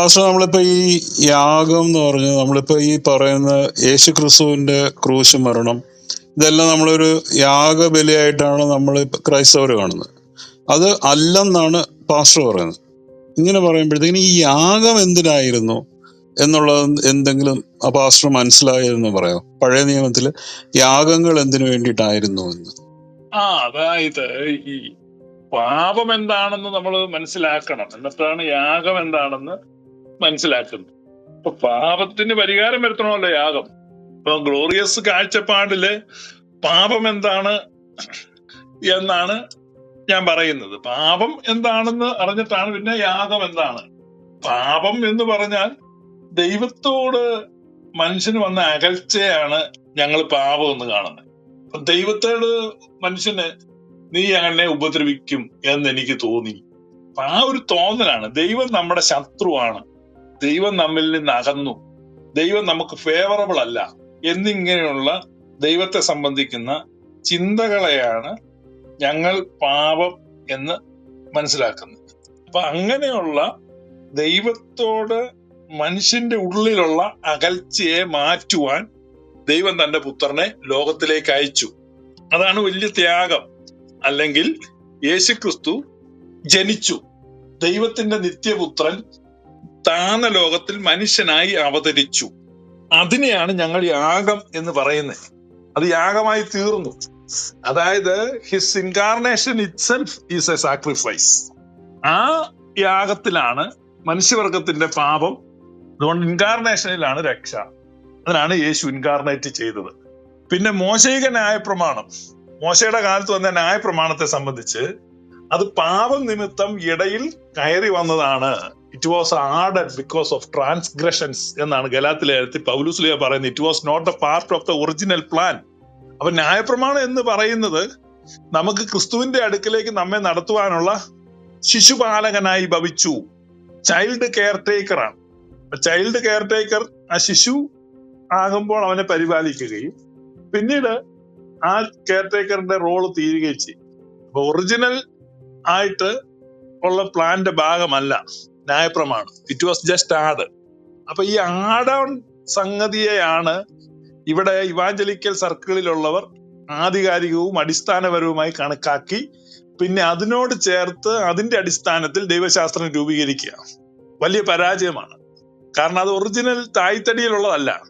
Pastor നമ്മളിപ്പോ ഈ യാഗം എന്ന് പറഞ്ഞ് നമ്മളിപ്പോ ഈ പറയുന്ന യേശു ക്രിസ്തുവിന്റെ ക്രൂശ് മരണം ഇതെല്ലാം നമ്മളൊരു യാഗബലിയായിട്ടാണ് നമ്മൾ ക്രൈസ്തവർ കാണുന്നത്. അത് അല്ലെന്നാണ് പാസ്റ്റർ പറയുന്നത്. ഇങ്ങനെ പറയുമ്പോഴത്തേക്കിന് ഈ യാഗം എന്തിനായിരുന്നു എന്നുള്ളത് എന്തെങ്കിലും ആ പാസ്റ്റർ മനസ്സിലായെന്ന് പറയാം പഴയ നിയമത്തിൽ യാഗങ്ങൾ എന്തിനു വേണ്ടിയിട്ടായിരുന്നു എന്ന്. ആ അതായത് ഈ പാപം എന്താണെന്ന് നമ്മൾ മനസ്സിലാക്കണം. എന്നിട്ടാണ് യാഗം എന്താണെന്ന് മനസ്സിലാക്കുന്നത് അപ്പൊ പാപത്തിന് പരിഹാരം വരുത്തണമല്ലോ യാഗം. ഇപ്പൊ ഗ്ലോറിയസ് കാഴ്ചപ്പാടിൽ പാപം എന്താണ് എന്നാണ് ഞാൻ പറയുന്നത്. പാപം എന്താണെന്ന് അറിഞ്ഞിട്ടാണ് പിന്നെ യാഗം എന്താണ്. പാപം എന്ന് പറഞ്ഞാൽ ദൈവത്തോട് മനുഷ്യന് വന്ന അകൽച്ചയാണ് ഞങ്ങൾ പാപം എന്ന് കാണുന്നത്. ദൈവത്തോട് മനുഷ്യന് നീ അങ്ങനെ ഉപദ്രവിക്കും എന്ന് എനിക്ക് തോന്നി. ആ ഒരു തോന്നലാണ്. ദൈവം നമ്മുടെ ശത്രുവാണ്. ദൈവം നമ്മിൽ നിന്ന് അകന്നു. ദൈവം നമുക്ക് ഫേവറബിൾ അല്ല. എന്നിങ്ങനെയുള്ള ദൈവത്തെ സംബന്ധിക്കുന്ന ചിന്തകളെയാണ് ഞങ്ങൾ പാപം എന്ന് മനസ്സിലാക്കുന്നത്. അപ്പൊ അങ്ങനെയുള്ള ദൈവത്തോട് മനുഷ്യന്റെ ഉള്ളിലുള്ള അകൽച്ചയെ മാറ്റുവാൻ ദൈവം തന്റെ പുത്രനെ ലോകത്തിലേക്ക് അയച്ചു. അതാണ് വലിയ ത്യാഗം. അല്ലെങ്കിൽ യേശുക്രിസ്തു ജനിച്ചു. ദൈവത്തിന്റെ നിത്യപുത്രൻ താന്ന ലോകത്തിൽ മനുഷ്യനായി അവതരിച്ചു. അതിനെയാണ് ഞങ്ങൾ യാഗം എന്ന് പറയുന്നത് അത് യാഗമായി തീർന്നു. അതായത് his incarnation itself is a sacrifice ആ യാഗത്തിലാണ് മനുഷ്യവർഗത്തിന്റെ പാപം. അതുകൊണ്ട് ഇൻകാർണേഷനിലാണ് രക്ഷ. അതിനാണ് യേശു ഇൻകാർണേറ്റ് ചെയ്തത്. പിന്നെ മോശയിക ന്യായ പ്രമാണം മോശയുടെ കാലത്ത് വന്ന ന്യായ പ്രമാണത്തെ സംബന്ധിച്ച് അത് പാപം നിമിത്തം ഇടയിൽ കയറി വന്നതാണ്. It was added because of transgressions എന്നാണ് ഗലാത്തിലെ എഴുത്തി പൗലുസ്ലിയ പറയുന്നത്. It was not a part of the original plan അപ്പൊ ന്യായപ്രമാണം എന്ന് പറയുന്നത് നമുക്ക് ക്രിസ്തുവിന്റെ അടുക്കിലേക്ക് നമ്മെ നടത്തുവാനുള്ള ശിശുപാലകനായി ഭവിച്ചു. ചൈൽഡ് കെയർ ആണ്. ചൈൽഡ് കെയർ ടേക്കർ ആ ശിശു ആകുമ്പോൾ അവനെ പരിപാലിക്കുകയും പിന്നീട് ആ കെയർ ടേക്കറിന്റെ റോൾ തീരുകയും ചെയ്യും. അപ്പൊ ഒറിജിനൽ ആയിട്ട് ഉള്ള പ്ലാന്റെ ഭാഗമല്ല. ന്യായപ്രമാണം. ഇറ്റ് വാസ് ജസ്റ്റ് ആഡ് അപ്പൊ ഈ ആഡ് ഓൺ സംഗതിയെയാണ് ഇവിടെ ഇവാഞ്ചലിക്കൽ സർക്കിളിലുള്ളവർ ആധികാരികവും അടിസ്ഥാനപരവുമായി കണക്കാക്കി പിന്നെ അതിനോട് ചേർത്ത് അതിന്റെ അടിസ്ഥാനത്തിൽ ദൈവശാസ്ത്രം രൂപീകരിക്കുക. വലിയ പരാജയമാണ്. കാരണം അത് ഒറിജിനൽ തായ്തടിയിലുള്ളതല്ല.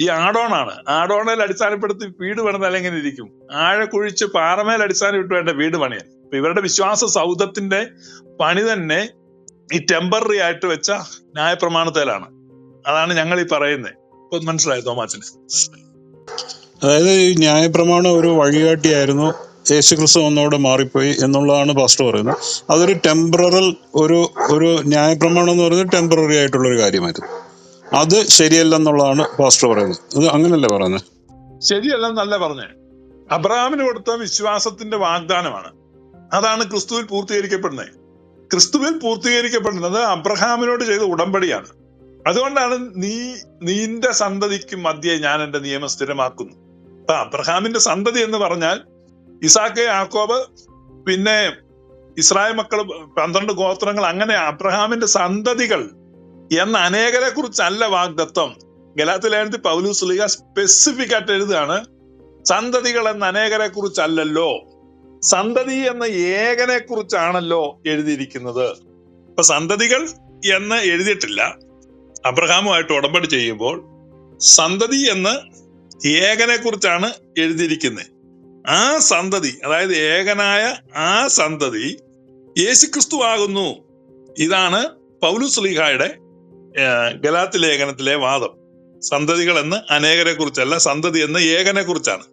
ഈ ആഡോണാണ്. ആടോണയിൽ അടിസ്ഥാനപ്പെടുത്തി വീട് പണിതാൽ എങ്ങനെ ഇരിക്കും? ആഴ കുഴിച്ച് പാറമേൽ അടിസ്ഥാനം ഇട്ട് വേണ്ട വീട് പണിയാൻ. ഇവരുടെ വിശ്വാസ സൗധത്തിന്റെ പണി തന്നെ ഈ ടെമ്പററി ആയിട്ട് വെച്ച ന്യായപ്രമാണത്തിലാണ്. അതാണ് ഞങ്ങൾ ഈ പറയുന്നത് ഇപ്പൊ മനസ്സിലായോ തോമാച്ചന്? അതായത് ഈ ന്യായപ്രമാണം ഒരു വഴികാട്ടിയായിരുന്നു. യേശുക്രിസ്തു ഒന്നോടെ മാറിപ്പോയി എന്നുള്ളതാണ് പാസ്റ്റർ പറയുന്നത്. അതൊരു ടെമ്പററൽ ഒരു ഒരു ന്യായപ്രമാണം എന്ന് പറയുന്നത് ടെമ്പററി ആയിട്ടുള്ള ഒരു കാര്യമായിരുന്നു. അത് ശരിയല്ലെന്നുള്ളതാണ് പാസ്റ്റർ പറയുന്നത്. ഇത് അങ്ങനല്ലേ പറയുന്നത്? ശരിയല്ല ശരിയല്ലെന്നല്ല പറഞ്ഞേ. അബ്രഹാമിന് കൊടുത്ത വിശ്വാസത്തിന്റെ വാഗ്ദാനമാണ്. അതാണ് ക്രിസ്തുവിൽ പൂർത്തീകരിക്കപ്പെടുന്നത്. ക്രിസ്തുവിൽ പൂർത്തീകരിക്കപ്പെടുന്നത് അബ്രഹാമിനോട് ചെയ്ത ഉടമ്പടിയാണ്. അതുകൊണ്ടാണ് നീ നിന്റെ സന്തതിക്കും മധ്യേ ഞാൻ എന്റെ നിയമം സ്ഥിരമാക്കുന്നു. അപ്പൊ അബ്രഹാമിന്റെ സന്തതി എന്ന് പറഞ്ഞാൽ ഇസാക്ക് യാക്കോബ് പിന്നെ ഇസ്രായേൽ മക്കൾ പന്ത്രണ്ട് ഗോത്രങ്ങൾ അങ്ങനെ അബ്രഹാമിന്റെ സന്തതികൾ എന്ന അനേകരെ കുറിച്ചല്ല വാഗ്ദത്വം ഗലാത്തിലേനത്തിൽ പൗലൂസ് സുലിക സ്പെസിഫിക് ആയിട്ട് എഴുതുകയാണ് സന്തതികൾ എന്ന അനേകരെ കുറിച്ചല്ലല്ലോ സന്തതി എന്ന ഏകനെ കുറിച്ചാണല്ലോ എഴുതിയിരിക്കുന്നത്. ഇപ്പൊ സന്തതികൾ എന്ന് എഴുതിയിട്ടില്ല. അബ്രഹാമുമായിട്ട് ഉടമ്പടി ചെയ്യുമ്പോൾ സന്തതി എന്ന് ഏകനെ കുറിച്ചാണ് എഴുതിയിരിക്കുന്നത്. ആ സന്തതി അതായത് ഏകനായ ആ സന്തതി യേശുക്രിസ്തു ആകുന്നു ഇതാണ് പൗലുസ്ലിഹായുടെ ഗലാത്തി ലേഖനത്തിലെ വാദം. സന്തതികൾ എന്ന് അനേകരെ കുറിച്ചല്ല സന്തതി എന്ന് ഏകനെ കുറിച്ചാണ്.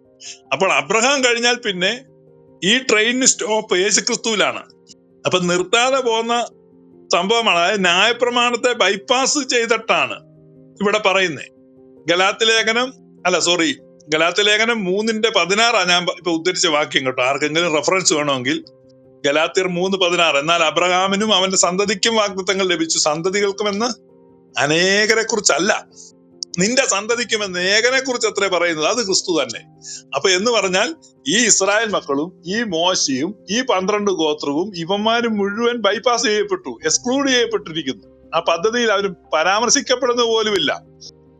അപ്പോൾ അബ്രഹാം കഴിഞ്ഞാൽ പിന്നെ ഈ ട്രെയിനിന് സ്റ്റോപ്പ് യേശുക്രിസ്തുവിലാണ്. അപ്പൊ നിർത്താതെ പോകുന്ന സംഭവമാണ്. അതായത് ന്യായപ്രമാണത്തെ ബൈപ്പാസ് ചെയ്തിട്ടാണ് ഇവിടെ പറയുന്നത് ഗലാത്തി ലേഖനം അല്ല സോറി ഗലാത്തി ലേഖനം മൂന്നിന്റെ പതിനാറാണ് ഞാൻ ഇപ്പൊ ഉദ്ധരിച്ച വാക്യം കേട്ടോ. ആർക്കെങ്കിലും റെഫറൻസ് വേണമെങ്കിൽ ഗലാത്തിയർ മൂന്ന് പതിനാറ്. എന്നാൽ അബ്രഹാമിനും അവന്റെ സന്തതിക്കും വാഗ്ദത്തങ്ങൾ ലഭിച്ചു. സന്തതികൾക്കുമെന്ന് അനേകരെ കുറിച്ചല്ല നിന്റെ സന്തതിക്കുമെന്ന് ഏകനെ കുറിച്ച് അത്രേ പറയുന്നത് അത് ക്രിസ്തു തന്നെ. അപ്പൊ എന്ന് പറഞ്ഞാൽ ഈ ഇസ്രായേൽ മക്കളും ഈ മോശയും ഈ പന്ത്രണ്ട് ഗോത്രവും ഇവന്മാരും മുഴുവൻ ബൈപ്പാസ് ചെയ്യപ്പെട്ടു എക്സ്ക്ലൂഡ് ചെയ്യപ്പെട്ടിരിക്കുന്നു. ആ പദ്ധതിയിൽ അവർ പരാമർശിക്കപ്പെടുന്നത് പോലുമില്ല.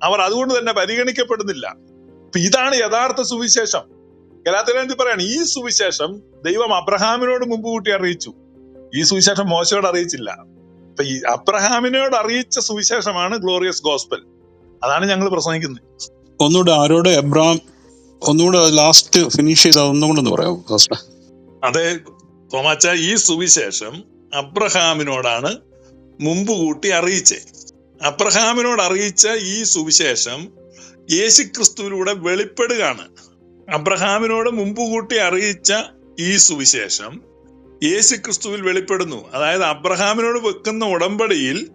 അവർ അതുകൊണ്ട് തന്നെ പരിഗണിക്കപ്പെടുന്നില്ല. ഇതാണ് യഥാർത്ഥ സുവിശേഷം. ഗലാത്തിലേന്തി പറയാണ്? ഈ സുവിശേഷം ദൈവം അബ്രഹാമിനോട് മുമ്പ് കൂട്ടി അറിയിച്ചു. ഈ സുവിശേഷം മോശയോട് അറിയിച്ചില്ല. അപ്പൊ ഈ അബ്രഹാമിനോട് അറിയിച്ച സുവിശേഷമാണ് ഗ്ലോറിയസ് ഗോസ്പൽ അതാണ് ഞങ്ങൾ പ്രസംഗിക്കുന്നത് ഒന്നുകൂടെ ആരോട് എബ്രാം ഒന്നുകൂടെ ലാസ്റ്റ് ഫിനിഷ് ചെയ്ത ഒന്നും കൂടെ പറയാം അതെ തോമാച്ച ഈ സുവിശേഷം അബ്രഹാമിനോടാണ് മുമ്പ് കൂട്ടി അറിയിച്ചേ. അബ്രഹാമിനോട് അറിയിച്ച ഈ സുവിശേഷം യേശുക്രിസ്തുവിലൂടെ വെളിപ്പെടുകയാണ്. അബ്രഹാമിനോട് മുമ്പ് കൂട്ടി അറിയിച്ച ഈ സുവിശേഷം യേശുക്രിസ്തുവിൽ വെളിപ്പെടുന്നു. അതായത് അബ്രഹാമിനോട് വെക്കുന്ന ഉടമ്പടിയിൽ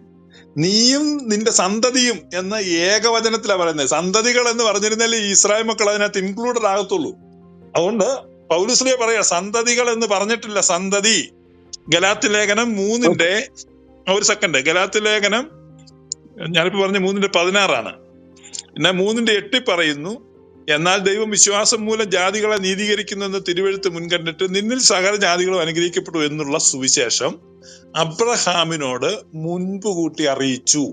നീയും നിന്റെ സന്തതിയും എന്ന ഏകവചനത്തിലാണ് പറയുന്നത്. സന്തതികൾ എന്ന് പറഞ്ഞിരുന്നാൽ ഈ ഇസ്രായേൽ മക്കൾ അതിനകത്ത് ഇൻക്ലൂഡഡ് ആകത്തുള്ളൂ. അതുകൊണ്ട് പൗലുസ്ലിയ പറയാ സന്തതികൾ എന്ന് പറഞ്ഞിട്ടില്ല സന്തതി. ഗലാത്തി ലേഖനം മൂന്നിന്റെ ഒരു സെക്കൻഡ് ഗലാത്തി ലേഖനം ഞാനിപ്പോ പറഞ്ഞ മൂന്നിന്റെ പതിനാറാണ്. പിന്നെ മൂന്നിന്റെ എട്ടി പറയുന്നു എന്നാൽ ദൈവം വിശ്വാസം മൂലം ജാതികളെ നീതീകരിക്കുന്നെന്ന് തിരുവഴുത്ത് മുൻകണ്ടിട്ട് നിന്നിൽ സകല ജാതികളും അനുഗ്രഹിക്കപ്പെട്ടു എന്നുള്ള സുവിശേഷം അബ്രഹാമിനോട് മുൻപ് കൂട്ടി അറിയിച്ചു.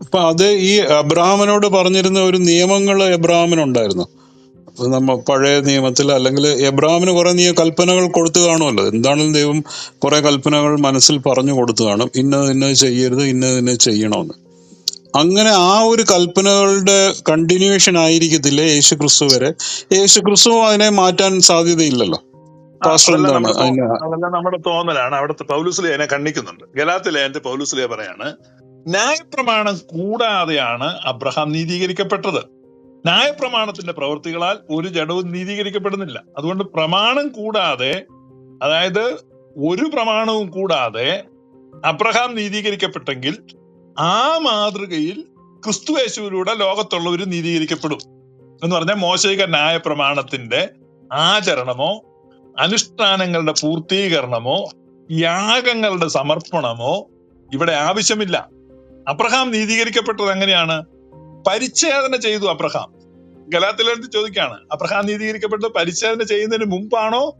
അപ്പൊ അത് ഈ അബ്രഹാമിനോട് പറഞ്ഞിരുന്ന ഒരു നിയമങ്ങൾ എബ്രഹാമിനുണ്ടായിരുന്നു. നമ്മ പഴയ നിയമത്തിൽ അല്ലെങ്കിൽ എബ്രഹാമിന് കുറെ നീ കൽപ്പനകൾ കൊടുത്തു കാണുമല്ലോ. എന്താണെങ്കിലും ദൈവം കുറെ കൽപ്പനകൾ മനസ്സിൽ പറഞ്ഞു കൊടുത്തു കാണും. ഇന്നത് ഇന്നത് ചെയ്യരുത് ഇന്നത് ഇന്നത് ചെയ്യണമെന്ന് അങ്ങനെ ആ ഒരു കൽപ്പനകളുടെ കണ്ടിന്യൂഷൻ ആയിരിക്കത്തില്ലേ യേശു ക്രിസ്തു വരെ. യേശു ക്രിസ്തു അതിനെ മാറ്റാൻ സാധ്യതയില്ലല്ലോ. അതെല്ലാം നമ്മുടെ തോന്നലാണ്. അവിടുത്തെ പൗലുസ്ലിയ അതിനെ ഖണ്ഡിക്കുന്നുണ്ട്. ഗലാത്തിലേന്റെ പൗലുസ്ലിയ പറയാണ് ന്യായപ്രമാണം കൂടാതെയാണ് അബ്രഹാം നീതീകരിക്കപ്പെട്ടത്. ന്യായപ്രമാണത്തിന്റെ പ്രവൃത്തികളാൽ ഒരു ജഡവും നീതീകരിക്കപ്പെടുന്നില്ല. അതുകൊണ്ട് പ്രമാണം കൂടാതെ അതായത് ഒരു പ്രമാണവും കൂടാതെ അബ്രഹാം നീതീകരിക്കപ്പെട്ടെങ്കിൽ ആ മാതൃകയിൽ ക്രിസ്തുവേശുവിലൂടെ ലോകത്തുള്ളവർ നീതീകരിക്കപ്പെടും. എന്ന് പറഞ്ഞാൽ മോശിക ന്യായ പ്രമാണത്തിന്റെ ആചരണമോ അനുഷ്ഠാനങ്ങളുടെ പൂർത്തീകരണമോ യാഗങ്ങളുടെ സമർപ്പണമോ ഇവിടെ ആവശ്യമില്ല. അബ്രഹാം നീതീകരിക്കപ്പെട്ടത് എങ്ങനെയാണ്? പരിച്ഛേദന ചെയ്തു അബ്രഹാം. ഗലാത്തിലെടുത്ത് ചോദിക്കാണ് അബ്രഹാം നീതീകരിക്കപ്പെട്ടത് പരിച്ഛേദന ചെയ്യുന്നതിന് മുമ്പാണോ?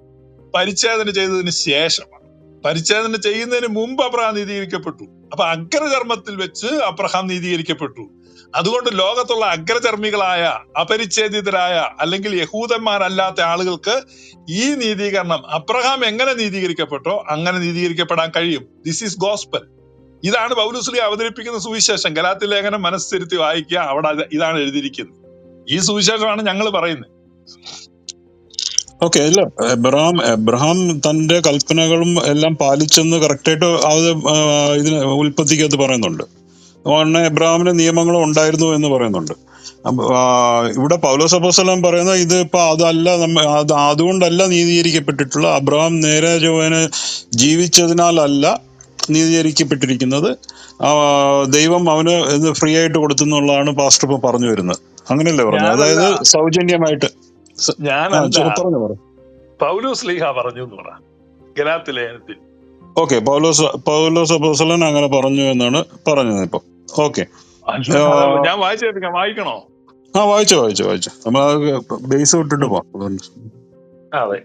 പരിച്ഛേദന ചെയ്തതിന് ശേഷമാണ്? പരിച്ഛേദന ചെയ്യുന്നതിന് മുമ്പ് അബ്രഹാം നീതീകരിക്കപ്പെട്ടു. അപ്പൊ അഗ്രകർമ്മത്തിൽ വെച്ച് അബ്രഹാം നീതീകരിക്കപ്പെട്ടു. അതുകൊണ്ട് ലോകത്തുള്ള അഗ്രചർമ്മികളായ അപരിച്ഛേദിതരായ അല്ലെങ്കിൽ യഹൂദന്മാരല്ലാത്ത ആളുകൾക്ക് ഈ നീതീകരണം അബ്രഹാം എങ്ങനെ നീതീകരിക്കപ്പെട്ടോ അങ്ങനെ നീതീകരിക്കപ്പെടാൻ കഴിയും. ദിസ് ഈസ് ഗോസ്പൽ ഇതാണ് പൗലുസ്ലി അവതരിപ്പിക്കുന്ന സുവിശേഷം. ഗലാത്തി ലേഖനം മനസ്സിരുത്തി വായിക്കുക. അവിടെ ഇതാണ് എഴുതിയിരിക്കുന്നത്. ഈ സുവിശേഷമാണ് ഞങ്ങൾ പറയുന്നത്. ഓക്കെ അല്ല എബ്രഹാം എബ്രഹാം തന്റെ കൽപ്പനകളും എല്ലാം പാലിച്ചെന്ന് കറക്റ്റായിട്ട് ഇതിന് ഉൽപ്പത്തിക്കകത്ത് പറയുന്നുണ്ട്. അതുകൊണ്ട് എബ്രഹാമിന് നിയമങ്ങളും ഉണ്ടായിരുന്നു എന്ന് പറയുന്നുണ്ട്. ഇവിടെ പൗലോസ് അപ്പോസ്തലൻ പറയുന്ന ഇത് ഇപ്പൊ അതല്ല നമ്മ അത് അതുകൊണ്ടല്ല നീതീകരിക്കപ്പെട്ടിട്ടുള്ള അബ്രഹാം നേരെ ജോവന് ജീവിച്ചതിനാലല്ല നീതീകരിക്കപ്പെട്ടിരിക്കുന്നത്. ദൈവം അവന് ഇത് ഫ്രീ ആയിട്ട് കൊടുത്തു എന്നുള്ളതാണ് പാസ്റ്റർ ഇപ്പൊ പറഞ്ഞു വരുന്നത്. അങ്ങനെയല്ലേ പറഞ്ഞു അതായത് സൗജന്യമായിട്ട്. ഞാൻ പറഞ്ഞു പറഞ്ഞു. ലീഹ പറഞ്ഞു എന്ന് പറ. ഗലാത്തി ലേഖനത്തിൽ ഓക്കെ പൗലോസ് പൗലോസ് അപ്പോസലൻ അങ്ങനെ പറഞ്ഞു എന്നാണ് പറഞ്ഞത് ഇപ്പൊ. ഓക്കെ ഞാൻ വായിച്ചു കേൾപ്പിക്കാം വായിക്കണോ? ആ വായിച്ചു വായിച്ചു വായിച്ചു. നമ്മൾ ബേസ് വിട്ടിട്ട് പോവാം. അതെ.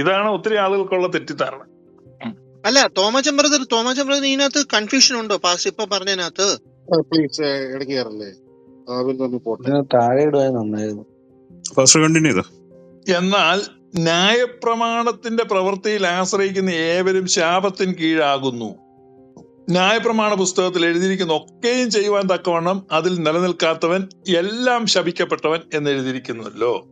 ഇതാണ് ഒത്തിരി ആളുകൾക്കുള്ള തെറ്റിദ്ധാരണ. അല്ല തോമച്ചൻ ബ്രദർ തോമച്ചൻ ബ്രദർ ഇതിനകത്ത് കൺഫ്യൂഷൻ ഉണ്ടോ? പാസ് ഇപ്പൊ പറഞ്ഞതിനകത്ത്? പ്ലീസ് ഇടയ്ക്ക് കയറല്ലേ. താഴെ ഇടുവാൻ നന്നായിരുന്നു. ഫസ്റ്റ് കണ്ടിന്യൂ ചെയ്തോ? എന്നാൽ ന്യായപ്രമാണത്തിന്റെ പ്രവൃത്തിയിൽ ആശ്രയിക്കുന്ന ഏവരും ശാപത്തിന് കീഴാകുന്നു. ന്യായപ്രമാണ പുസ്തകത്തിൽ എഴുതിയിരിക്കുന്ന ഒക്കെയും ചെയ്യുവാൻ തക്കവണ്ണം അതിൽ നിലനിൽക്കാത്തവൻ എല്ലാം ശപിക്കപ്പെട്ടവൻ എന്ന് എഴുതിയിരിക്കുന്നുവല്ലോ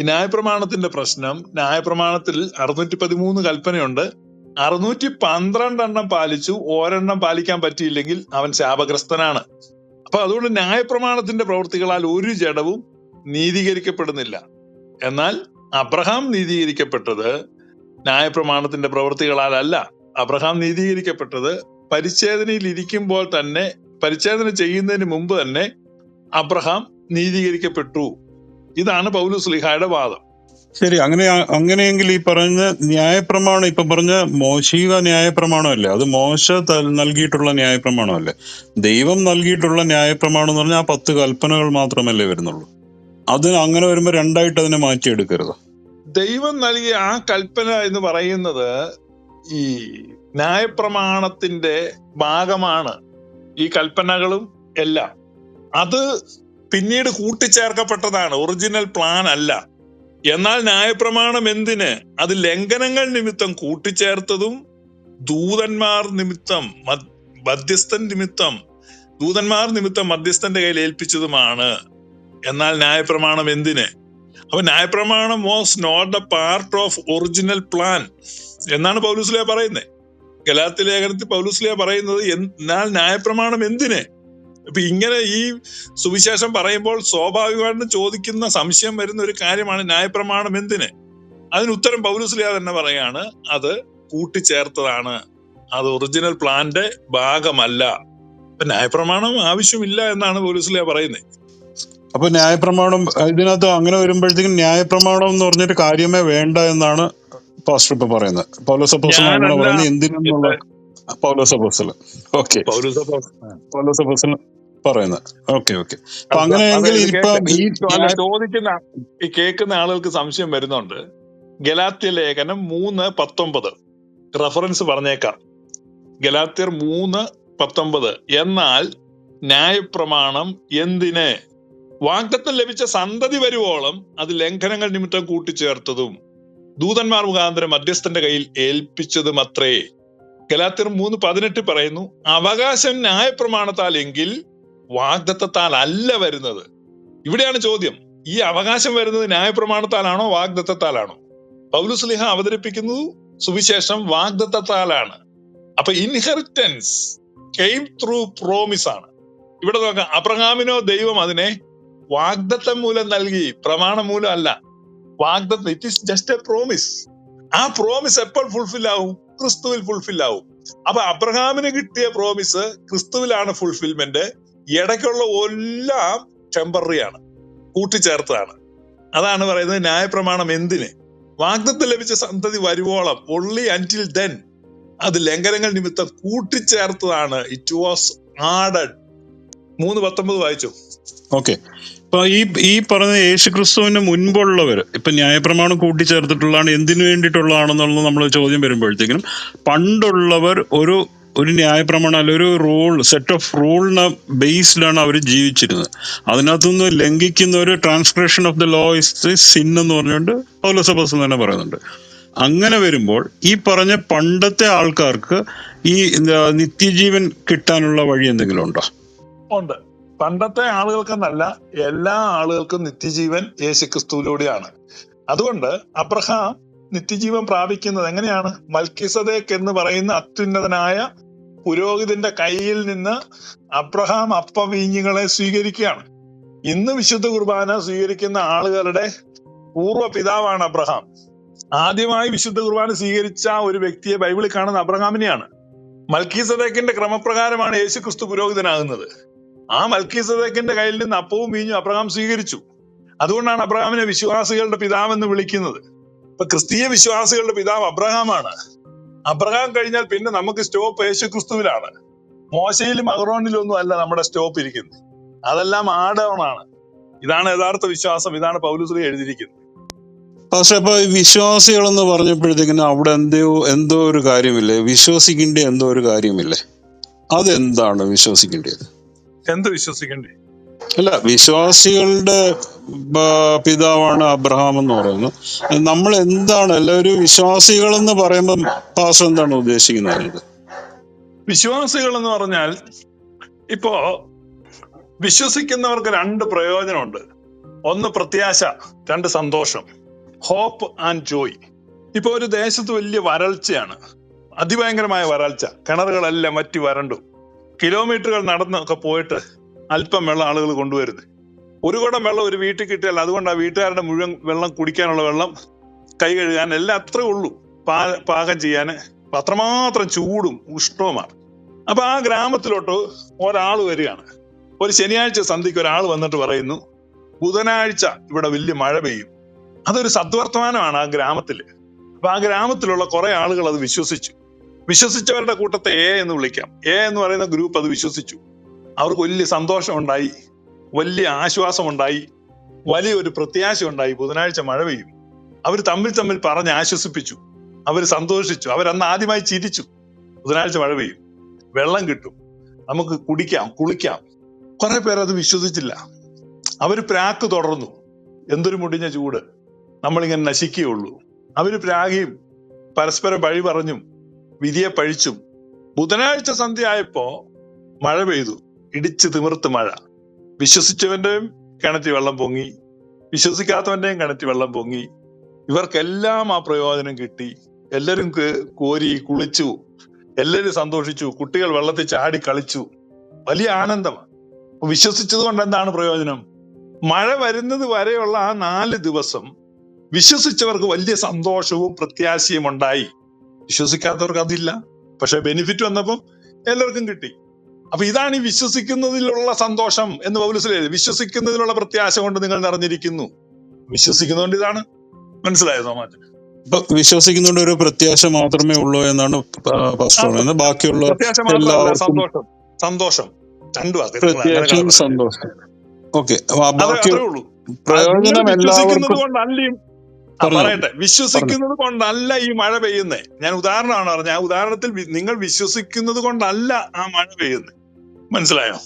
ഈ ന്യായപ്രമാണത്തിന്റെ പ്രശ്നം ന്യായപ്രമാണത്തിൽ അറുന്നൂറ്റി പതിമൂന്ന് കൽപ്പനയുണ്ട്. അറുന്നൂറ്റി പന്ത്രണ്ടെണ്ണം പാലിച്ചു ഒരെണ്ണം പാലിക്കാൻ പറ്റിയില്ലെങ്കിൽ അവൻ ശാപഗ്രസ്തനാണ്. അപ്പൊ അതുകൊണ്ട് ന്യായപ്രമാണത്തിന്റെ പ്രവൃത്തികളാൽ ഒരു ജഡവും നീതീകരിക്കപ്പെടുന്നില്ല. എന്നാൽ അബ്രഹാം നീതീകരിക്കപ്പെട്ടത് ന്യായപ്രമാണത്തിന്റെ പ്രവൃത്തികളാലല്ല. അബ്രഹാം നീതീകരിക്കപ്പെട്ടത് പരിച്ഛേദനയിൽ ഇരിക്കുമ്പോൾ തന്നെ പരിച്ഛേദന ചെയ്യുന്നതിന് മുമ്പ് തന്നെ അബ്രഹാം നീതീകരിക്കപ്പെട്ടു. ഇതാണ് പൗലു ലിഹായുടെ വാദം. ശരി അങ്ങനെ അങ്ങനെയെങ്കിൽ ഈ പറഞ്ഞ ന്യായപ്രമാണം ഇപ്പൊ പറഞ്ഞ മോശീക ന്യായപ്രമാണമല്ലേ? അത് മോശ നൽകിയിട്ടുള്ള ന്യായപ്രമാണമല്ലേ? ദൈവം നൽകിയിട്ടുള്ള ന്യായപ്രമാണം എന്ന് പറഞ്ഞാൽ ആ പത്ത് കൽപ്പനകൾ മാത്രമല്ലേ വരുന്നുള്ളൂ. അത് അങ്ങനെ വരുമ്പോ രണ്ടായിട്ട് അതിനെ മാറ്റിയെടുക്കരുത്. ദൈവം നൽകിയ ആ കൽപ്പന എന്ന് പറയുന്നത് ഈ ന്യായപ്രമാണത്തിന്റെ ഭാഗമാണ്. ഈ കൽപ്പനകളും എല്ലാം. അത് പിന്നീട് കൂട്ടിച്ചേർക്കപ്പെട്ടതാണ്. ഒറിജിനൽ പ്ലാൻ അല്ല. എന്നാൽ ന്യായപ്രമാണം എന്തിന്? അത് ലംഘനങ്ങൾ നിമിത്തം കൂട്ടിച്ചേർത്തതും ദൂതന്മാർ നിമിത്തം മധ്യസ്ഥൻ നിമിത്തം ദൂതന്മാർ നിമിത്തം മധ്യസ്ഥന്റെ കയ്യിൽ ഏൽപ്പിച്ചതുമാണ്. എന്നാൽ ന്യായപ്രമാണം എന്തിന്? അപ്പൊ ന്യായപ്രമാണം was not a part of original plan എന്നാണ് പൗലുസ്ലിയ പറയുന്നത് ഗലാത്തി ലേഖനത്തിൽ പൗലുസ്ലിയ പറയുന്നത് എന്നാൽ ന്യായപ്രമാണം എന്തിന്? ഇപ്പൊ ഇങ്ങനെ ഈ സുവിശേഷം പറയുമ്പോൾ സ്വാഭാവികമായിട്ടും ചോദിക്കുന്ന സംശയം വരുന്ന ഒരു കാര്യമാണ് ന്യായപ്രമാണം എന്തിന്? അതിന് ഉത്തരം പൗലുസ്ലിയ തന്നെ പറയാണ് അത് കൂട്ടിച്ചേർത്തതാണ്. അത് ഒറിജിനൽ പ്ലാന്റെ ഭാഗമല്ല. ന്യായപ്രമാണം ആവശ്യമില്ല എന്നാണ് പൗലുസ്ലിയ പറയുന്നത് അപ്പൊ ന്യായപ്രമാണം ഇതിനകത്ത് അങ്ങനെ വരുമ്പോഴത്തേക്കും ന്യായപ്രമാണം എന്ന് പറഞ്ഞിട്ട് കാര്യമേ വേണ്ട എന്നാണ് പാസ്റ്റർ ഇപ്പൊ പറയുന്നത്. പൗലോസ് അങ്ങനെ ഞാനല്ല. പറയുന്നത് എന്തിനെന്നുള്ള പൗലോസ് പൗലോസപ്പോസൽ ഓക്കെ പൗലോസ് പൗലോസപ്പോസൽ പറയുന്നത്. ഓക്കെ ഓക്കെ അപ്പൊ അപ്പൊ അങ്ങനെയെങ്കിൽ ഇപ്പൊ ഈ അല്ല ന്യായ- ചോദിക്കുന്ന ഈ കേൾക്കുന്ന ആളുകൾക്ക് സംശയം വരുന്നുണ്ട്. ഗലാത്യ ലേഖനം മൂന്ന് പത്തൊമ്പത്. റഫറൻസ് പറഞ്ഞേക്കാം. ഗലാത്യർ മൂന്ന് പത്തൊമ്പത്. എന്നാൽ ന്യായപ്രമാണം എന്തിന്? വാഗ്ദത്തം ലഭിച്ച സന്തതി വരുവോളം അത് ലംഘനങ്ങൾ നിമിത്തം കൂട്ടിച്ചേർത്തതും ദൂതന്മാർ മുഖാന്തരം മധ്യസ്ഥന്റെ കയ്യിൽ ഏൽപ്പിച്ചതും അത്രേ. ഗലാത്യർ മൂന്ന് പതിനെട്ട് പറയുന്നു അവകാശം ന്യായപ്രമാണത്താൽ എങ്കിൽ വാഗ്ദത്തത്താൽ അല്ല വരുന്നത്. ഇവിടെയാണ് ചോദ്യം ഈ അവകാശം വരുന്നത് ന്യായപ്രമാണത്താലാണോ വാഗ്ദത്തത്താലാണോ? പൗലുസ്ലിഹ അവതരിപ്പിക്കുന്നത് സുവിശേഷം വാഗ്ദത്തത്താലാണ്. അപ്പൊ ഇൻഹെറിറ്റൻസ് കെയിം ത്രൂ പ്രോമിസ് ആണ്. ഇവിടെ നോക്കാം അബ്രഹാമിനോ ദൈവം അതിനെ വാഗ്ദത്തം മൂലം നൽകി. പ്രമാണം മൂലം അല്ല. വാഗ്ദത്തം. It is just a promise ആ പ്രോമിസ് എപ്പോൾ ഫുൾഫിൽ ആവും? ക്രിസ്തുവിൽ ഫുൾഫിൽ ആവും. അപ്പൊ അബ്രഹാമിന് കിട്ടിയ പ്രോമിസ് ക്രിസ്തുവിലാണ് ഫുൾഫിൽമെന്റ് ഇടയ്ക്കുള്ള എല്ലാം ടെമ്പററിയാണ് കൂട്ടിച്ചേർത്തതാണ്. അതാണ് പറയുന്നത് ന്യായപ്രമാണം എന്തിന്? വാഗ്ദത്തം ലഭിച്ച സന്തതി വരുവോളം ഒള്ളി അന്റിൽ ദെൻ അത് ലംഘനങ്ങൾ നിമിത്തം കൂട്ടിച്ചേർത്തതാണ്. ഇറ്റ് വാസ് ആഡഡ് മൂന്ന് പത്തൊമ്പത് വായിച്ചു. ഓക്കെ ഇപ്പൊ ഈ ഈ പറഞ്ഞ യേശു ക്രിസ്തുവിന് മുൻപുള്ളവർ ഇപ്പൊ ന്യായപ്രമാണം കൂട്ടിച്ചേർത്തിട്ടുള്ളതാണ് എന്തിനു വേണ്ടിയിട്ടുള്ളതാണെന്നുള്ള നമ്മൾ ചോദ്യം വരുമ്പോഴത്തേക്കും പണ്ടുള്ളവർ ഒരു ഒരു ന്യായപ്രമാണം അല്ല ഒരു റൂൾ സെറ്റ് ഓഫ് റൂളിന് ബേസ്ഡിലാണ് അവർ ജീവിച്ചിരുന്നത്. അതിനകത്തുനിന്ന് ലംഘിക്കുന്ന ഒരു transcription of the law is sin എന്ന് പറഞ്ഞുകൊണ്ട് പൗലോസബസ് തന്നെ പറയുന്നുണ്ട്. അങ്ങനെ വരുമ്പോൾ ഈ പറഞ്ഞ പണ്ടത്തെ ആൾക്കാർക്ക് ഈ നിത്യജീവൻ കിട്ടാനുള്ള വഴി എന്തെങ്കിലും ഉണ്ടോ? ഉണ്ട്. പണ്ടത്തെ ആളുകൾക്കെന്നല്ല എല്ലാ ആളുകൾക്കും നിത്യജീവൻ യേശുക്രിസ്തുവിലൂടെയാണ്. അതുകൊണ്ട് അബ്രഹാം നിത്യജീവൻ പ്രാപിക്കുന്നത് എങ്ങനെയാണ്? മൽക്കിസദേക്ക് എന്ന് പറയുന്ന അത്യുന്നതനായ പുരോഹിതന്റെ കയ്യിൽ നിന്ന് അബ്രഹാം അപ്പവീഞ്ഞുകളെ സ്വീകരിക്കുകയാണ്. ഇന്ന് വിശുദ്ധ കുർബാന സ്വീകരിക്കുന്ന ആളുകളുടെ പൂർവ പിതാവാണ് അബ്രഹാം. ആദ്യമായി വിശുദ്ധ കുർബാന സ്വീകരിച്ച ഒരു വ്യക്തിയെ ബൈബിളിൽ കാണുന്ന അബ്രഹാമിനെയാണ്. മൽക്കീസദേക്കിന്റെ ക്രമപ്രകാരമാണ് യേശു ക്രിസ്തു പുരോഹിതനാകുന്നത്. ആ മൽക്കീസദേക്കിന്റെ കയ്യിൽ നിന്ന് അപ്പവും വീഞ്ഞും അബ്രഹാം സ്വീകരിച്ചു. അതുകൊണ്ടാണ് അബ്രഹാമിനെ വിശ്വാസികളുടെ പിതാവെന്ന് വിളിക്കുന്നത്. ഇപ്പൊ ക്രിസ്തീയ വിശ്വാസികളുടെ പിതാവ് അബ്രഹാമാണ്. അബ്രഹാം കഴിഞ്ഞാൽ പിന്നെ നമുക്ക് സ്റ്റോപ്പ് യേശു ക്രിസ്തുവിലാണ് മോശയിലും അഹ്റോണിലും ഒന്നും അല്ല നമ്മുടെ സ്റ്റോപ്പ് ഇരിക്കുന്നത്. അതെല്ലാം ആഡവണാണ് ഇതാണ് യഥാർത്ഥ വിശ്വാസം. ഇതാണ് പൗലുശ്രീ എഴുതിയിരിക്കുന്നത്. പക്ഷെ അപ്പൊ എന്ന് പറഞ്ഞപ്പോഴത്തേക്കിന് അവിടെ എന്തോ എന്തോ ഒരു കാര്യമില്ലേ? വിശ്വസിക്കേണ്ട എന്തോ ഒരു കാര്യമില്ലേ? അതെന്താണ് വിശ്വസിക്കേണ്ടത്? എന്ത് വിശ്വസിക്കണ്ടേ? അല്ല വിശ്വാസികളുടെ പിതാവാണ് അബ്രഹാം എന്ന് പറയുന്നു. നമ്മൾ എന്താണ് എല്ലാവരും വിശ്വാസികൾ എന്ന് പറയുമ്പോൾ പാസ് എന്താണ് ഉദ്ദേശിക്കുന്നത്? വിശ്വാസികൾ എന്ന് പറഞ്ഞാൽ ഇപ്പോ വിശ്വസിക്കുന്നവർക്ക് രണ്ട് പ്രയോജനമുണ്ട്. ഒന്ന് പ്രത്യാശ രണ്ട് സന്തോഷം. ഹോപ്പ് ആൻഡ് ജോയ് ഇപ്പൊ ഒരു ദേശത്ത് വലിയ വരൾച്ചയാണ്. അതിഭയങ്കരമായ വരൾച്ച. കിണറുകളെല്ലാം വറ്റി വരണ്ടു. കിലോമീറ്ററുകൾ നടന്നൊക്കെ പോയിട്ട് അല്പം വെള്ളം ആളുകൾ കൊണ്ടുവരുന്നത് ഒരു കുടം വെള്ളം ഒരു വീട്ടിൽ കിട്ടിയാൽ അതുകൊണ്ട് ആ വീട്ടുകാരുടെ മുഴുവൻ വെള്ളം കുടിക്കാനുള്ള വെള്ളം കൈ കഴുകാൻ എല്ലാം അത്രേ ഉള്ളൂ. പാ പാകം ചെയ്യാൻ അത്രമാത്രം ചൂടും ഉഷ്ണവുമാണ്. അപ്പൊ ആ ഗ്രാമത്തിലോട്ട് ഒരാൾ വരികയാണ്. ഒരു ശനിയാഴ്ച സന്ധ്യക്ക് ഒരാൾ വന്നിട്ട് പറയുന്നു ബുധനാഴ്ച ഇവിടെ വലിയ മഴ പെയ്യും. അതൊരു സദ്വർത്തമാനമാണ് ആ ഗ്രാമത്തിൽ അപ്പൊ ആ ഗ്രാമത്തിലുള്ള കുറെ ആളുകൾ അത് വിശ്വസിച്ചു. വിശ്വസിച്ചവരുടെ കൂട്ടത്തെ എ എന്ന് വിളിക്കാം. എ എന്ന് പറയുന്ന ഗ്രൂപ്പ് അത് വിശ്വസിച്ചു. അവർക്ക് വലിയ സന്തോഷം ഉണ്ടായി വലിയ ആശ്വാസം ഉണ്ടായി വലിയൊരു പ്രത്യാശ ഉണ്ടായി ബുധനാഴ്ച മഴ പെയ്യും. അവർ തമ്മിൽ തമ്മിൽ പറഞ്ഞ് ആശ്വസിപ്പിച്ചു. അവർ സന്തോഷിച്ചു. അവരന്ന് ആദ്യമായി ചിരിച്ചു. ബുധനാഴ്ച മഴ പെയ്യും. വെള്ളം കിട്ടും. നമുക്ക് കുടിക്കാം കുളിക്കാം. കുറെ പേർ അത് വിശ്വസിച്ചില്ല. അവർ പ്രാക്ക് തുടർന്നു. എന്തൊരു മുടിഞ്ഞ ചൂട്. നമ്മളിങ്ങനെ നശിക്കുകയുള്ളൂ. അവർ പ്രാഗിയും പരസ്പരം വഴി പറഞ്ഞും വിധിയെ പഴിച്ചും. ബുധനാഴ്ച സന്ധ്യ ആയപ്പോ മഴ പെയ്തു. ഇടിച്ച് തിമിർത്ത് മഴ. വിശ്വസിച്ചവന്റെയും കിണറ്റി വെള്ളം പൊങ്ങി. വിശ്വസിക്കാത്തവന്റെയും കിണറ്റി വെള്ളം പൊങ്ങി. ഇവർക്കെല്ലാം ആ പ്രയോജനം കിട്ടി. എല്ലാവരും കോരി കുളിച്ചു. എല്ലാവരും സന്തോഷിച്ചു. കുട്ടികൾ വെള്ളത്തിൽ ചാടി കളിച്ചു. വലിയ ആനന്ദമാണ് വിശ്വസിച്ചത് കൊണ്ട് എന്താണ് പ്രയോജനം? മഴ വരുന്നത് വരെയുള്ള ആ നാല് ദിവസം വിശ്വസിച്ചവർക്ക് വലിയ സന്തോഷവും പ്രത്യാശയും ഉണ്ടായി. വിശ്വസിക്കാത്തവർക്ക് അതില്ല പക്ഷെ ബെനിഫിറ്റ് വന്നപ്പം എല്ലാവർക്കും കിട്ടി. അപ്പൊ ഇതാണ് ഈ വിശ്വസിക്കുന്നതിലുള്ള സന്തോഷം എന്ന് പൗലസിലെ വിശ്വസിക്കുന്നതിലുള്ള പ്രത്യാശ കൊണ്ട് നിങ്ങൾ നിറഞ്ഞിരിക്കുന്നു. വിശ്വസിക്കുന്നതുകൊണ്ട് ഇതാണ്. മനസ്സിലായോ തോമാറ്റൻ ഇപ്പൊ വിശ്വസിക്കുന്നതുകൊണ്ട് ഒരു പ്രത്യാശ മാത്രമേ ഉള്ളൂ എന്നാണ് പാസ്റ്റർ ബാക്കിയുള്ള സന്തോഷം. സന്തോഷം. രണ്ടു വാക്ക്. സന്തോഷം. ഓക്കെ പ്രയോജനം എല്ലാവർക്കും പറയട്ടെ. വിശ്വസിക്കുന്നത് കൊണ്ടല്ല ഈ മഴ പെയ്യുന്നേ. ഞാൻ ഉദാഹരണമാണ് പറഞ്ഞത്. ആ ഉദാഹരണത്തിൽ നിങ്ങൾ വിശ്വസിക്കുന്നത് കൊണ്ടല്ല ആ മഴ പെയ്യുന്നത് മനസ്സിലായോ?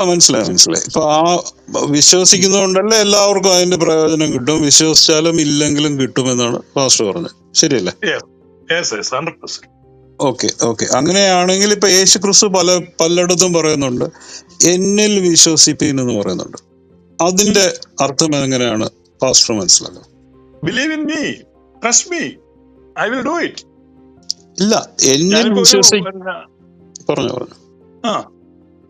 ആ മനസ്സിലായി മനസ്സിലായി. ഇപ്പൊ ആ വിശ്വസിക്കുന്നതുകൊണ്ടല്ലേ എല്ലാവർക്കും അതിന്റെ പ്രയോജനം കിട്ടും. വിശ്വസിച്ചാലും ഇല്ലെങ്കിലും കിട്ടുമെന്നാണ് പാസ്റ്റർ പറഞ്ഞത്. ശരിയല്ലേ? ഓക്കെ ഓക്കെ അങ്ങനെയാണെങ്കിൽ ഇപ്പൊ യേശു ക്രിസ്തു പല പലയിടത്തും പറയുന്നുണ്ട്. എന്നിൽ വിശ്വസിപ്പീൻ എന്ന് പറയുന്നുണ്ട്. അതിന്റെ അർത്ഥം എങ്ങനെയാണ്? പാസ്റ്റർ മനസ്സിലാക്കുന്നത് believe in me trust me I will do it ഇല്ല എന്നിൽ പറഞ്ഞു പറഞ്ഞു. ആ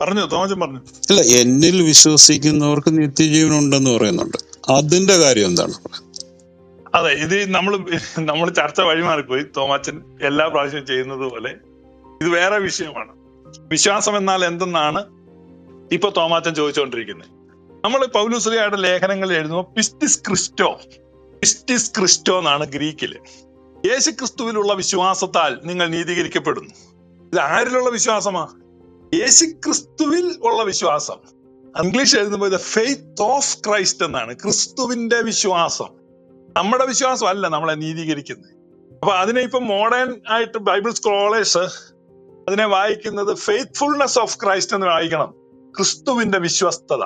പറഞ്ഞു തോമച്ചൻ പറഞ്ഞു. ഇല്ല എന്നിൽ വിശ്വസിക്കുന്നവർക്ക് നിത്യജീവൻ ഉണ്ടെന്ന് പറയുന്നുണ്ട്. അതിന്റെ കാര്യം എന്താണ്? അതെ ഇത് നമ്മൾ നമ്മൾ ചർച്ച വഴിമാറിപ്പോയി തോമാച്ചൻ എല്ലാ പ്രാവശ്യവും ചെയ്യുന്നത് പോലെ. ഇത് വേറെ വിഷയമാണ്. വിശ്വാസം എന്നാൽ എന്തെന്നാണ് ഇപ്പൊ തോമാച്ചൻ ചോദിച്ചുകൊണ്ടിരിക്കുന്നത് നമ്മൾ പൗലുശ്രീയുടെ ലേഖനങ്ങൾ എഴുതുമ്പോൾ പിസ്റ്റിസ് ക്രിസ്റ്റോ പിസ്റ്റിസ് ക്രിസ്റ്റോ എന്നാണ് ഗ്രീക്കിൽ യേശു ക്രിസ്തുവിലുള്ള വിശ്വാസത്താൽ നിങ്ങൾ നീതീകരിക്കപ്പെടുന്നു. ഇത് ആരിലുള്ള വിശ്വാസമാ? യേശു ക്രിസ്തുവിൽ ഉള്ള വിശ്വാസം. ഇംഗ്ലീഷ് എഴുതുമ്പോൾ ഇത് ഫെയ്ത്ത് ഓഫ് ക്രൈസ്റ്റ് എന്നാണ്. ക്രിസ്തുവിന്റെ വിശ്വാസം. നമ്മുടെ വിശ്വാസം അല്ല നമ്മളെ നീതീകരിക്കുന്നത്. അപ്പൊ അതിനെ ഇപ്പൊ മോഡേൺ ആയിട്ട് ബൈബിൾ സ്കോളേഴ്സ് അതിനെ വായിക്കുന്നത് ഫെയ്ത്ത്ഫുൾനെസ് ഓഫ് ക്രൈസ്റ്റ് എന്ന് വായിക്കണം. ക്രിസ്തുവിന്റെ വിശ്വസ്തത.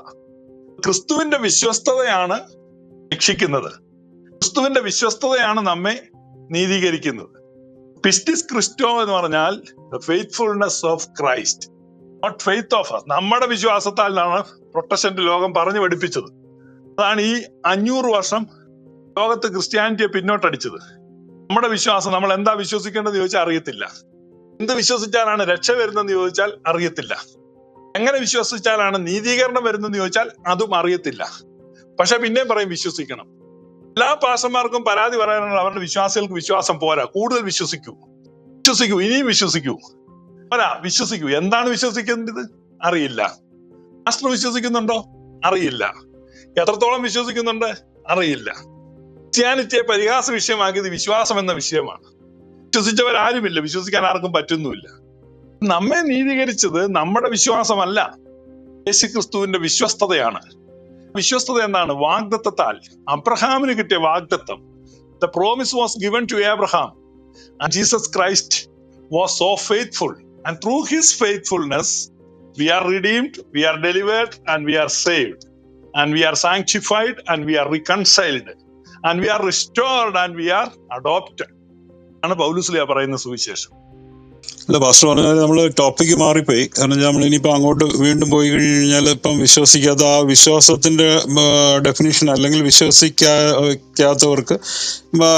ക്രിസ്തുവിന്റെ വിശ്വസ്തതയാണ് രക്ഷിക്കുന്നത്. ക്രിസ്തുവിന്റെ വിശ്വസ്തതയാണ് നമ്മെ നീതീകരിക്കുന്നത്. പിസ്റ്റിസ് ക്രിസ്റ്റോ എന്ന് പറഞ്ഞാൽ faithfulness of Christ not faith of നമ്മുടെ വിശ്വാസത്താലാണ് പ്രൊട്ടസ്റ്റന്റ് ലോകം പറഞ്ഞു പഠിപ്പിച്ചത്. അതാണ് ഈ അഞ്ഞൂറ് വർഷം ലോകത്ത് ക്രിസ്ത്യാനിറ്റിയെ പിന്നോട്ടടിച്ചത്. നമ്മുടെ വിശ്വാസം നമ്മൾ എന്താ വിശ്വസിക്കേണ്ടത് ചോദിച്ചാൽ അറിയത്തില്ല. എന്ത് വിശ്വസിച്ചാലാണ് രക്ഷ വരുന്നതെന്ന് ചോദിച്ചാൽ അറിയത്തില്ല. എങ്ങനെ വിശ്വസിച്ചാലാണ് നീതീകരണം വരുന്നതെന്ന് ചോദിച്ചാൽ അതും അറിയത്തില്ല. പക്ഷെ പിന്നെയും പറയും വിശ്വസിക്കണം. എല്ലാ പാസ്റ്റർമാർക്കും പരാതി പറയാനുള്ള അവരുടെ വിശ്വാസികൾക്ക് വിശ്വാസം പോരാ. കൂടുതൽ വിശ്വസിക്കൂ. വിശ്വസിക്കൂ ഇനിയും വിശ്വസിക്കൂ. പോരാ വിശ്വസിക്കൂ. എന്താണ് വിശ്വസിക്കേണ്ടത്? അറിയില്ല. ശാസ്ത്രം വിശ്വസിക്കുന്നുണ്ടോ? അറിയില്ല. എത്രത്തോളം വിശ്വസിക്കുന്നുണ്ട്? അറിയില്ല. ക്രിസ്ത്യാനിറ്റിയെ പരിഹാസ വിഷയമാക്കിയത് വിശ്വാസം എന്ന വിഷയമാണ്. വിശ്വസിച്ചവരാരുമില്ല. വിശ്വസിക്കാൻ ആർക്കും പറ്റുന്നുമില്ല. നമ്മെ നീതീകരിച്ചത് നമ്മുടെ വിശ്വാസമല്ല. യേശുക്രിസ്തുവിന്റെ വിശ്വസ്തതയാണ്. വിശ്വസ്തത എന്താണ് വാഗ്ദത്തത്താൽ. അബ്രഹാമിന് കിട്ടിയ വാഗ്ദത്തം. The promise was given to Abraham and Jesus Christ was so faithful and through his faithfulness we are redeemed we are delivered and we are saved and we are sanctified and we are reconciled and we are restored and we are adopted ആണ് പൗലുസ്ലിയ പറയുന്ന സുവിശേഷം. അല്ല pastor പറഞ്ഞാൽ നമ്മൾ topic മാറിപ്പോയി. കാരണം നമ്മൾ ഇനിയിപ്പോ അങ്ങോട്ട് വീണ്ടും പോയി കഴിഞ്ഞാൽ ഇപ്പം വിശ്വസിക്കാത്ത ആ വിശ്വാസത്തിന്റെ ഡെഫിനിഷൻ അല്ലെങ്കിൽ വിശ്വസിക്കാത്തവർക്ക്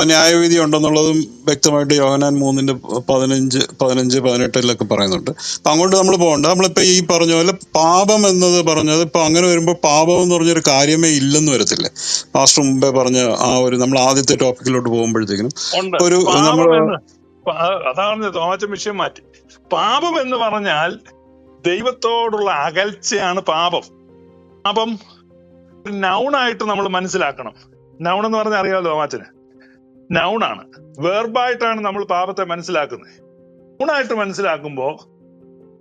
ന്യായവിധി ഉണ്ടെന്നുള്ളതും വ്യക്തമായിട്ട് യോഹനാൻ മൂന്നിന്റെ പതിനഞ്ച് പതിനഞ്ച് പതിനെട്ടിലൊക്കെ പറയുന്നുണ്ട്. അപ്പൊ അങ്ങോട്ട് നമ്മൾ പോകണ്ട. നമ്മളിപ്പോ ഈ പറഞ്ഞ പോലെ പാപം എന്നത് പറഞ്ഞത് ഇപ്പൊ അങ്ങനെ വരുമ്പോൾ പാപം എന്ന് പറഞ്ഞൊരു കാര്യമേ ഇല്ലെന്ന് വരത്തില്ലേ. പാസ്റ്റർ മുമ്പേ പറഞ്ഞ ആ ഒരു നമ്മൾ ആദ്യത്തെ ടോപ്പിക്കിലോട്ട് പോകുമ്പോഴത്തേക്കിനും ഒരു പ- അതാണ് തോമാച്ച വിഷയം മാറ്റി. പാപം എന്ന് പറഞ്ഞാൽ ദൈവത്തോടുള്ള അകൽച്ചയാണ് പാപം. പാപം നൗണായിട്ട് നമ്മൾ മനസ്സിലാക്കണം. നൗൺ എന്ന് പറഞ്ഞാൽ അറിയാമല്ലോ തോമാച്ചന്? നൗണാണ് വേർബായിട്ടാണ് നമ്മൾ പാപത്തെ മനസ്സിലാക്കുന്നത്. നൗണായിട്ട് മനസ്സിലാക്കുമ്പോ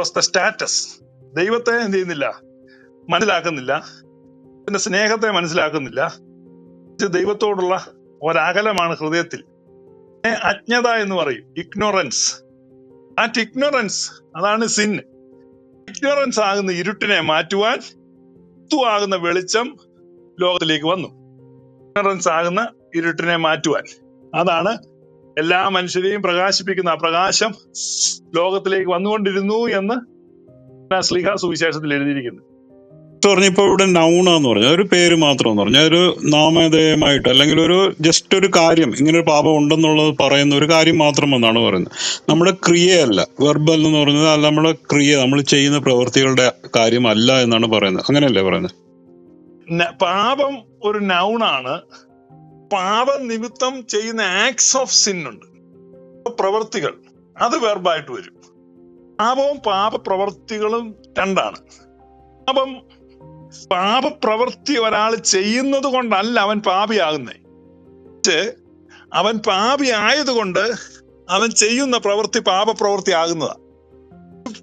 സ്റ്റാറ്റസ് ദൈവത്തെ എന്ത് ചെയ്യുന്നില്ല? മനസ്സിലാക്കുന്നില്ല. പിന്നെ സ്നേഹത്തെ മനസ്സിലാക്കുന്നില്ല. ദൈവത്തോടുള്ള ഒരകലമാണ് ഹൃദയത്തിൽ. അജ്ഞത എന്ന് പറയും. ഇഗ്നോറൻസ് ആറ്റ് ഇഗ്നോറൻസ് അതാണ് സിൻ ഇഗ്നോറൻസ് ആകുന്ന ഇരുട്ടിനെ മാറ്റുവാൻ ആകുന്ന വെളിച്ചം ലോകത്തിലേക്ക് വന്നു. ഇഗ്നോറൻസ് ആകുന്ന ഇരുട്ടിനെ മാറ്റുവാൻ. അതാണ് എല്ലാ മനുഷ്യരെയും പ്രകാശിപ്പിക്കുന്ന ആ പ്രകാശം ലോകത്തിലേക്ക് വന്നുകൊണ്ടിരുന്നു എന്ന് സ്ലിഹ സുവിശേഷത്തിൽ എഴുതിയിരിക്കുന്നു. പറഞ്ഞു ഇപ്പൊ ഇവിടെ നൗണാന്ന് പറഞ്ഞു. ഒരു പേര് മാത്രം എന്ന് പറഞ്ഞു. ഒരു നാമധേയമായിട്ട് അല്ലെങ്കിൽ ഒരു ജസ്റ്റ് ഒരു കാര്യം ഇങ്ങനെ ഒരു പാപം ഉണ്ടെന്നുള്ളത് പറയുന്ന ഒരു കാര്യം മാത്രം എന്നാണ് പറയുന്നത്. നമ്മുടെ ക്രിയയല്ല. വെർബൽ എന്ന് പറയുന്നത് അല്ല നമ്മുടെ ക്രിയ നമ്മൾ ചെയ്യുന്ന പ്രവൃത്തികളുടെ കാര്യമല്ല എന്നാണ് പറയുന്നത്. അങ്ങനെയല്ലേ പറയുന്നത്? പാപം ഒരു നൗണാണ് പാപം നിമിത്തം ചെയ്യുന്ന ആക്ട്സ് ഓഫ് സിൻ ഉണ്ട്. പ്രവൃത്തികൾ അത് വെർബായിട്ട് വരും. പാപവും പാപ പ്രവർത്തികളും രണ്ടാണ്. പാപം പാപപ്രവൃത്തി ഒരാൾ ചെയ്യുന്നത് കൊണ്ടല്ല അവൻ പാപിയാകുന്നത് അവൻ പാപി ആയതുകൊണ്ട് അവൻ ചെയ്യുന്ന പ്രവൃത്തി പാപപ്രവൃത്തി ആകുന്നതാ.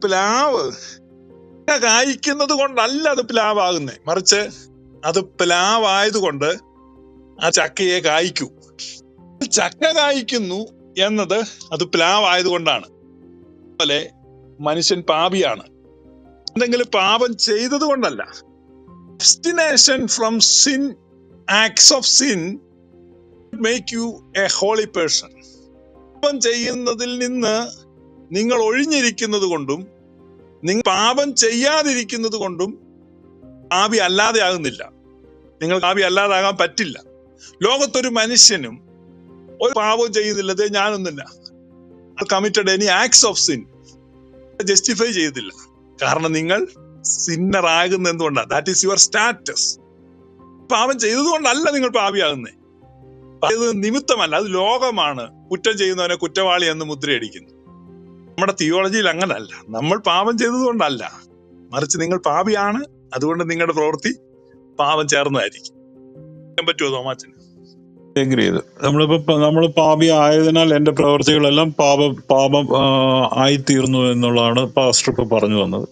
പ്ലാവ് കായ്ക്കുന്നത് കൊണ്ടല്ല അത് പ്ലാവാകുന്നേ. മറിച്ച് അത് പ്ലാവായതുകൊണ്ട് ആ ചക്കയെ കായ്ക്കൂ. ചക്ക കായ്ക്കുന്നു എന്നത് അത് പ്ലാവായതുകൊണ്ടാണ്. അതുപോലെ മനുഷ്യൻ പാപിയാണ്. എന്തെങ്കിലും പാപം ചെയ്തത് കൊണ്ടല്ല destination from sin acts of sin make you a holy person പാപം ചെയ്യുന്നതിൽ നിന്ന് നിങ്ങൾ ഒഴിഞ്ഞിരിക്കുന്നത് കൊണ്ടും നിങ്ങൾ പാപം ചെയ്യാതിരിക്കുന്നത് കൊണ്ടും ആവി അല്ലാതെ ആകുന്നില്ല. നിങ്ങൾ ആവി അല്ലാതാകാൻ പറ്റില്ല. ലോകത്തൊരു മനുഷ്യനും ഒരു പാപം ചെയ്യുന്നില്ലത് ഞാനൊന്നില്ല committed any acts of sin justify ചെയ്തില്ല. കാരണം നിങ്ങൾ സിന്നർ ആകുന്ന എന്തുകൊണ്ടാണ് ദാറ്റ് ഈസ് യുവർ സ്റ്റാറ്റസ് പാപം ചെയ്തതുകൊണ്ടല്ല നിങ്ങൾ പാപിയാകുന്നത് അത് നിമിത്തമല്ല അത് ലോകമാണ് കുറ്റം ചെയ്യുന്നവനെ കുറ്റവാളി എന്ന് മുദ്രയടിക്കുന്നു. നമ്മുടെ തിയോളജിയിൽ അങ്ങനല്ല. നമ്മൾ പാപം ചെയ്തതുകൊണ്ടല്ല മറിച്ച് നിങ്ങൾ പാപിയാണ് അതുകൊണ്ട് നിങ്ങളുടെ പ്രവൃത്തി പാപം ചേർന്നതായിരിക്കും. പറ്റുമോ തോമാച്ചന്? നമ്മളിപ്പോ നമ്മൾ പാപി ആയതിനാൽ എന്റെ പ്രവർത്തികളെല്ലാം പാപ പാപം ആയിത്തീർന്നു എന്നുള്ളതാണ് പാസ്റ്റർ ഇപ്പൊ പറഞ്ഞു വന്നത്.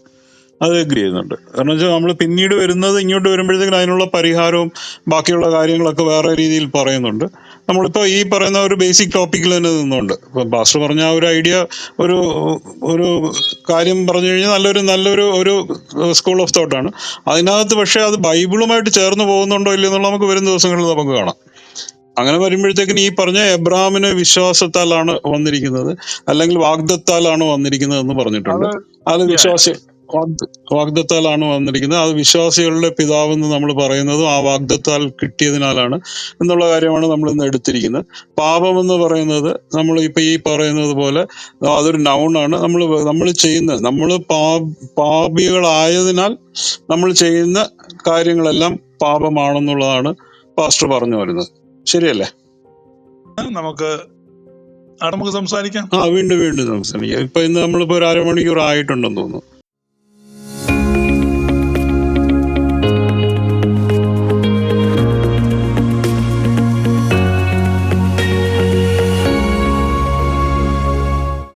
അത് എഗ്രി ചെയ്യുന്നുണ്ട്. കാരണം വെച്ചാൽ നമ്മൾ പിന്നീട് വരുന്നത് ഇങ്ങോട്ട് വരുമ്പോഴത്തേക്കും അതിനുള്ള പരിഹാരവും ബാക്കിയുള്ള കാര്യങ്ങളൊക്കെ വേറെ രീതിയിൽ പറയുന്നുണ്ട്. നമ്മളിപ്പോൾ ഈ പറയുന്ന ഒരു ബേസിക് ടോപ്പിക്കിൽ തന്നെ നിന്നുണ്ട്. ഇപ്പം പാസ്റ്റർ പറഞ്ഞ ആ ഒരു ഐഡിയ ഒരു ഒരു കാര്യം പറഞ്ഞു കഴിഞ്ഞാൽ നല്ലൊരു നല്ലൊരു ഒരു സ്കൂൾ ഓഫ് തോട്ടാണ് അതിനകത്ത് പക്ഷേ അത് ബൈബിളുമായിട്ട് ചേർന്ന് പോകുന്നുണ്ടോ ഇല്ലയോ എന്നുള്ളത് നമുക്ക് വരും ദിവസങ്ങളിൽ നമുക്ക് കാണാം. അങ്ങനെ വരുമ്പോഴത്തേക്കിന് ഈ പറഞ്ഞ എബ്രാമിന് വിശ്വാസത്താലാണ് വന്നിരിക്കുന്നത്. അല്ലെങ്കിൽ വാഗ്ദത്താലാണ് വന്നിരിക്കുന്നത് എന്ന് പറഞ്ഞിട്ടുണ്ട്. അത് വിശ്വാസി വാഗ്ദത്താലാണ് വന്നിരിക്കുന്നത്. അത് വിശ്വാസികളുടെ പിതാവെന്ന് നമ്മൾ പറയുന്നതും ആ വാഗ്ദത്താൽ കിട്ടിയതിനാലാണ് എന്നുള്ള കാര്യമാണ് നമ്മൾ ഇന്ന് എടുത്തിരിക്കുന്നത്. പാപം എന്ന് പറയുന്നത് നമ്മൾ ഇപ്പൊ ഈ പറയുന്നത് പോലെ അതൊരു നൗണാണ് നമ്മൾ നമ്മൾ ചെയ്യുന്ന നമ്മൾ പാ പാപികളായതിനാൽ നമ്മൾ ചെയ്യുന്ന കാര്യങ്ങളെല്ലാം പാപമാണെന്നുള്ളതാണ് പാസ്റ്റർ പറഞ്ഞു വരുന്നത്. ശരിയല്ലേ? നമുക്ക് നമുക്ക് സംസാരിക്കാം. ആ വീണ്ടും വീണ്ടും സംസാരിക്കാം. ഇപ്പൊ ഇന്ന് നമ്മളിപ്പോ ഒരു അരമണിക്കൂർ ആയിട്ടുണ്ടെന്ന് തോന്നുന്നു.